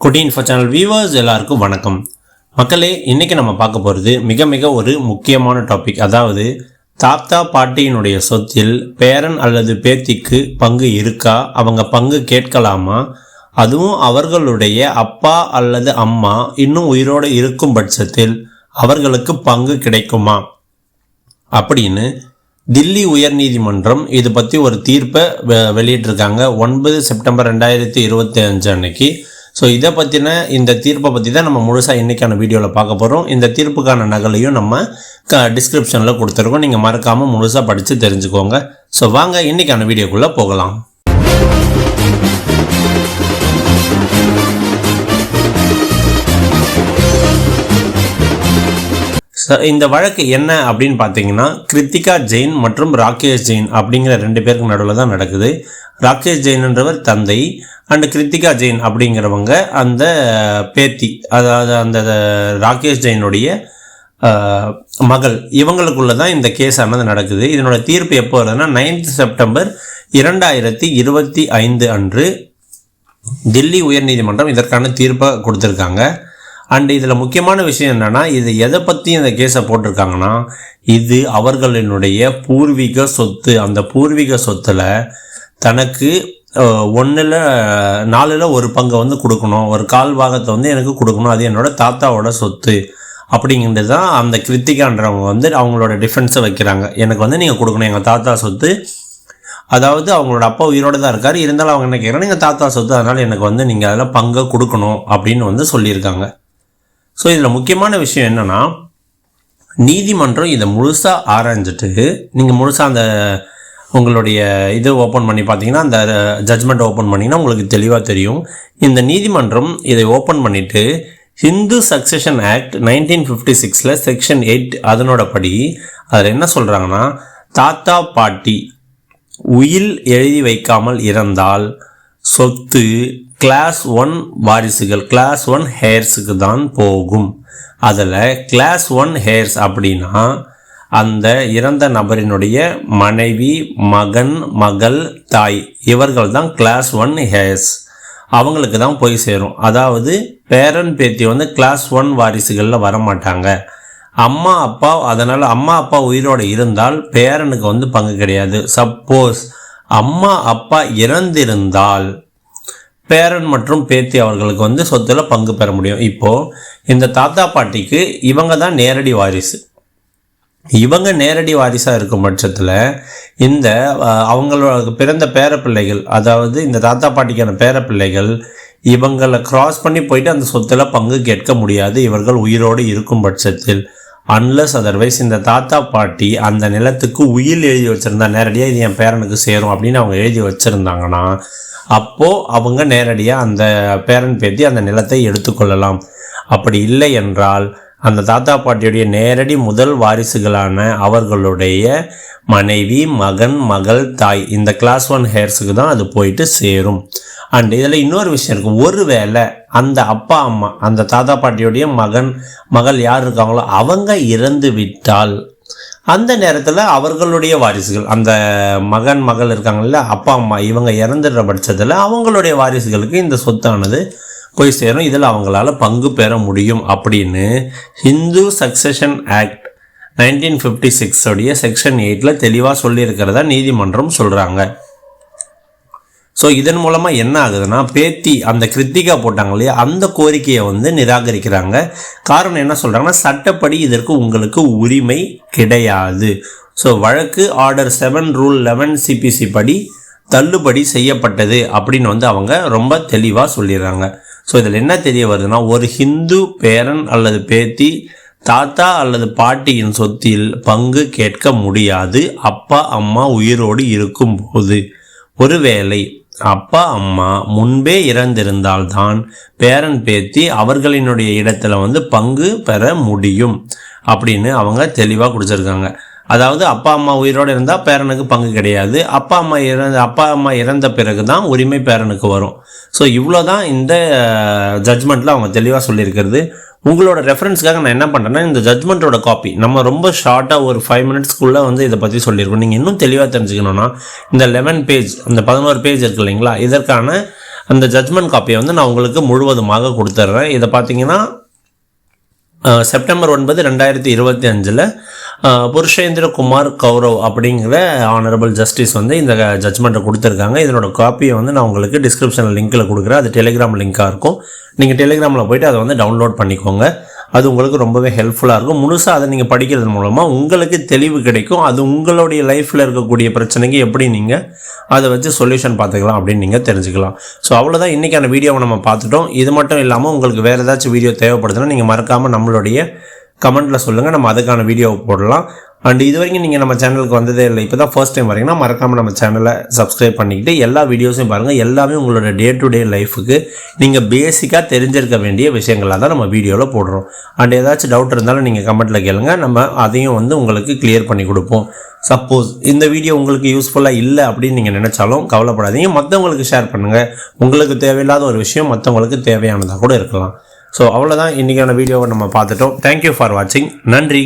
குட்டி info channel viewers எல்லாருக்கும் வணக்கம். மக்களே இன்றைக்கி நம்ம பார்க்க போகிறது மிக மிக ஒரு முக்கியமான டாபிக் அதாவது தாத்தா பாட்டியினுடைய சொத்தில் பேரன் அல்லது பேத்திக்கு பங்கு இருக்கா? அவங்க பங்கு கேட்கலாமா? அதுவும் அவர்களுடைய அப்பா அல்லது அம்மா இன்னும் உயிரோடு இருக்கும் பட்சத்தில் அவர்களுக்கு பங்கு கிடைக்குமா? அப்படின்னு தில்லி உயர்நீதிமன்றம் இது பற்றி ஒரு தீர்ப்பை வெளியிட்டிருக்காங்க. ஒன்பது செப்டம்பர் ரெண்டாயிரத்தி இருபத்தி அஞ்சு அன்னைக்கு ஸோ இதை பற்றின இந்த தீர்ப்பை பற்றி தான் நம்ம முழுசாக இன்றைக்கான வீடியோவில் பார்க்க போகிறோம் இந்த தீர்ப்புக்கான நகலையும் நம்ம க டிஸ்கிரிப்ஷனில் கொடுத்துருக்கோம். நீங்கள் மறக்காமல் முழுசாக படித்து தெரிஞ்சுக்கோங்க. ஸோ வாங்க இன்றைக்கான வீடியோக்குள்ளே போகலாம். இந்த வழக்கு என்ன அப்படின்னு பார்த்தீங்கன்னா கிருத்திகா ஜெயின் மற்றும் ராகேஷ் ஜெயின் அப்படிங்கிற ரெண்டு பேருக்கு நடுவில் தான் நடக்குது. ராகேஷ் ஜெயின்ன்றவர் தந்தை அண்ட் கிருத்திகா ஜெயின் அப்படிங்கிறவங்க அந்த பேத்தி அதாவது அந்த ராகேஷ் ஜெயினுடைய மகள். இவங்களுக்குள்ள தான் இந்த கேஸ் ஆனது நடக்குது. இதனோட தீர்ப்பு எப்போ வருதுன்னா நைன்த் செப்டம்பர் இரண்டாயிரத்தி இருபத்தி ஐந்து அன்று தில்லி உயர்நீதிமன்றம் இதற்கான தீர்ப்பை கொடுத்துருக்காங்க. அண்ட் இதில் முக்கியமான விஷயம் என்னென்னா இது எதை பற்றி இந்த கேஸை போட்டிருக்காங்கன்னா இது அவர்களினுடைய பூர்வீக சொத்து. அந்த பூர்வீக சொத்தில் தனக்கு ஒன்றில் நாலில் ஒரு பங்கை வந்து கொடுக்கணும். ஒரு கால் பாகத்தை வந்து எனக்கு கொடுக்கணும். அது என்னோட தாத்தாவோட சொத்து. அப்படிங்கிறது தான் அந்த கிருத்திகான்றவங்க வந்து அவங்களோட டிஃபென்ஸை வைக்கிறாங்க. எனக்கு வந்து நீங்கள் கொடுக்கணும். எங்கள் தாத்தா சொத்து. அதாவது அவங்களோட அப்பா உயிரோடு தான் இருக்கார். இருந்தாலும் அவங்க என்ன கேட்குறாங்க எங்கள் தாத்தா சொத்து அதனால் எனக்கு வந்து நீங்கள் அதில் பங்கை கொடுக்கணும். அப்படின்னு வந்து சொல்லியிருக்காங்க. ஸோ இதில் முக்கியமான விஷயம் என்னென்னா நீதிமன்றம் இதை முழுசாக ஆராய்ஞ்சிட்டு நீங்கள் முழுசாக அந்த உங்களுடைய இது ஓப்பன் பண்ணி பார்த்தீங்கன்னா அந்த ஜட்மெண்ட் ஓப்பன் பண்ணிங்கன்னா உங்களுக்கு தெளிவாக தெரியும். இந்த நீதிமன்றம் இதை ஓப்பன் பண்ணிவிட்டு Hindu succession act nineteen fifty சிக்ஸில் செக்ஷன் எயிட் அதனோட படி அதில் என்ன சொல்கிறாங்கன்னா தாத்தா பாட்டி உயில் எழுதி வைக்காமல் இறந்தால் சொத்து கிளாஸ் ஒன் வாரிசுகள் கிளாஸ் ஒன் ஹேர்ஸுக்கு தான் போகும். அதில் கிளாஸ் ஒன் ஹேர்ஸ் அப்படின்னா அந்த இறந்த நபரினுடைய மனைவி மகன் மகள் தாய் இவர்கள் தான் கிளாஸ் ஒன் ஹேர்ஸ் அவங்களுக்கு தான் போய் சேரும். அதாவது பேரன் பேத்தி வந்து கிளாஸ் ஒன் வாரிசுகளில் வரமாட்டாங்க. அம்மா அப்பா அதனால் அம்மா அப்பா உயிரோடு இருந்தால் பேரனுக்கு வந்து பங்கு கிடையாது. சப்போஸ் அம்மா அப்பா இறந்திருந்தால் பேரன் மற்றும் பேத்தி அவர்களுக்கு வந்து சொத்துல பங்கு பெற முடியும். இப்போ இந்த தாத்தா பாட்டிக்கு இவங்க தான் நேரடி வாரிசு. இவங்க நேரடி வாரிசாக இருக்கும் பட்சத்தில் இந்த அவங்களோட பிறந்த பேரப்பிள்ளைகள் அதாவது இந்த தாத்தா பாட்டிக்கான பேரப்பிள்ளைகள் இவங்களை கிராஸ் பண்ணி போயிட்டு அந்த சொத்தில் பங்கு கேட்க முடியாது. இவர்கள் உயிரோடு இருக்கும் பட்சத்தில் அன்லஸ் அதர்வைஸ் இந்த தாத்தா பாட்டி அந்த நிலத்துக்கு உயில் எழுதி வச்சுருந்தா நேரடியாக இது என் பேரனுக்கு சேரும் அப்படின்னு அவங்க எழுதி வச்சுருந்தாங்கன்னா அப்போது அவங்க நேரடியாக அந்த பேரன் பேத்தி அந்த நிலத்தை எடுத்துக்கொள்ளலாம். அப்படி இல்லை என்றால் அந்த தாத்தா பாட்டியுடைய நேரடி முதல் வாரிசுகளான அவர்களுடைய மனைவி மகன் மகள் தாய் இந்த கிளாஸ் ஒன் ஹேர்ஸுக்கு தான் அது போயிட்டு சேரும். அண்ட் இதில் இன்னொரு விஷயம் இருக்குது ஒருவேளை அந்த அப்பா அம்மா அந்த தாத்தா பாட்டியுடைய மகன் மகள் யார் இருக்காங்களோ அவங்க இறந்து விட்டால் அந்த நேரத்தில் அவர்களுடைய வாரிசுகள் அந்த மகன் மகள் இருக்காங்கல்ல அப்பா அம்மா இவங்க இறந்துடுற பட்சத்தில் அவங்களுடைய வாரிசுகளுக்கு இந்த சொத்தானது போய் சேரும். இதில் அவங்களால பங்கு பெற முடியும் அப்படின்னு Hindu succession act nineteen fifty சிக்ஸோடைய section எயிட்டில் தெளிவாக சொல்லியிருக்கிறதா நீதிமன்றம் சொல்கிறாங்க ஸோ இதன் மூலமாக என்ன ஆகுதுன்னா பேத்தி அந்த கிருத்திகா போட்டாங்க இல்லையா அந்த கோரிக்கையை வந்து நிராகரிக்கிறாங்க. காரணம் என்ன சொல்கிறாங்கன்னா சட்டப்படி இதற்கு உங்களுக்கு உரிமை கிடையாது. ஸோ வழக்கு order seven rule eleven CPC படி தள்ளுபடி செய்யப்பட்டது அப்படின்னு வந்து அவங்க ரொம்ப தெளிவாக சொல்லிடுறாங்க. ஸோ இதில் என்ன தெரிய வருதுன்னா ஒரு ஹிந்து பேரன் அல்லது பேத்தி தாத்தா அல்லது பாட்டியின் சொத்தில் பங்கு கேட்க முடியாது. அப்பா அம்மா உயிரோடு இருக்கும்போது. ஒருவேளை அப்பா அம்மா முன்பே இறந்திருந்தால்தான் பேரன் பேத்தி அவர்களினுடைய இடத்துல வந்து பங்கு பெற முடியும். அப்படின்னு அவங்க தெளிவாக கொடுத்துருக்காங்க. அதாவது அப்பா அம்மா உயிரோடு இருந்தால் பேரனுக்கு பங்கு கிடையாது. அப்பா அம்மா இறந்த அப்பா அம்மா இறந்த பிறகு தான் உரிமை பேரனுக்கு வரும். ஸோ இவ்வளோ தான் இந்த ஜட்ஜ்மெண்ட்டில் அவங்க தெளிவாக சொல்லியிருக்கிறது. உங்களோட ரெஃபரன்ஸ்க்காக நான் என்ன பண்ணுறேன்னா இந்த ஜட்மெண்ட்டோட காப்பி நம்ம ரொம்ப ஷார்ட்டாக ஒரு ஃபைவ் மினிட்ஸ்க்குள்ளே வந்து இதை பற்றி சொல்லியிருக்கோம். நீங்கள் இன்னும் தெளிவாக தெரிஞ்சுக்கணுன்னா இந்த லெவன் பேஜ் அந்த பதினோரு பேஜ் இருக்கு இல்லைங்களா? இதற்கான அந்த ஜட்மெண்ட் காப்பியை வந்து நான் உங்களுக்கு முழுவதுமாக கொடுத்துட்றேன் இதை பார்த்தீங்கன்னா செப்டம்பர் ஒன்பது ரெண்டாயிரத்தி இருபத்தி அஞ்சில் புருஷேந்திர குமார் கௌரவ் அப்படிங்கிற ஆனரபிள் ஜஸ்டிஸ் வந்து இந்த ஜட்மெண்ட்டை கொடுத்துருக்காங்க. இதனோட காப்பியை வந்து நான் உங்களுக்கு டிஸ்கிரிப்ஷனில் லிங்க்கில் கொடுக்குறேன். அது டெலிகிராம் லிங்காக இருக்கும். நீங்கள் டெலிகிராமில் போயிட்டு அதை வந்து டவுன்லோட் பண்ணிக்கோங்க. அது உங்களுக்கு ரொம்பவே ஹெல்ப்ஃபுல்லாக இருக்கும். முழுசாக அதை நீங்கள் படிக்கிறது மூலமாக உங்களுக்கு தெளிவு கிடைக்கும். அது உங்களுடைய லைஃப்பில் இருக்கக்கூடிய பிரச்சனைக்கு எப்படி நீங்கள் அதை வச்சு சொல்யூஷன் பார்த்துக்கலாம் அப்படின்னு நீங்கள் தெரிஞ்சுக்கலாம். ஸோ அவ்வளோதான் இன்றைக்கான வீடியோவை நம்ம பார்த்துட்டோம். இது மட்டும் இல்லாமல் உங்களுக்கு வேறு ஏதாச்சும் வீடியோ தேவைப்படுதுன்னா நீங்கள் மறக்காமல் நம்மளுடைய கமெண்ட்டில் சொல்லுங்கள் நம்ம அதுக்கான வீடியோவை போடலாம். அண்ட் இது வரைக்கும் நீங்கள் நம்ம சேனலுக்கு வந்ததே இல்லை. இப்போ தான் ஃபர்ஸ்ட் டைம் வரீங்கன்னா மறக்காமல் நம்ம சேனலை சப்ஸ்கிரைப் பண்ணிக்கிட்டு எல்லா வீடியோஸையும் பாருங்கள் எல்லாமே உங்களோட டே டு டே லைஃபுக்கு நீங்கள் பேசிக்காக தெரிஞ்சிருக்க வேண்டிய விஷயங்களாக தான் நம்ம வீடியோவில் போடுறோம். அண்ட் ஏதாச்சும் டவுட் இருந்தாலும் நீங்கள் கமெண்ட்டில் கேளுங்க. நம்ம அதையும் வந்து உங்களுக்கு கிளியர் பண்ணி கொடுப்போம். சப்போஸ் இந்த வீடியோ உங்களுக்கு யூஸ்ஃபுல்லாக இல்லை அப்படின்னு நீங்கள் நினச்சாலும் கவலைப்படாதீங்க. மற்றவங்களுக்கு ஷேர் பண்ணுங்கள் உங்களுக்கு தேவையில்லாத ஒரு விஷயம் மற்றவங்களுக்கு தேவையானதாக கூட இருக்கலாம். ஸோ அவ்வளோதான் இன்றைக்கான வீடியோவை நம்ம பார்த்துட்டோம். தேங்க்யூ ஃபார் வாட்சிங் நன்றி.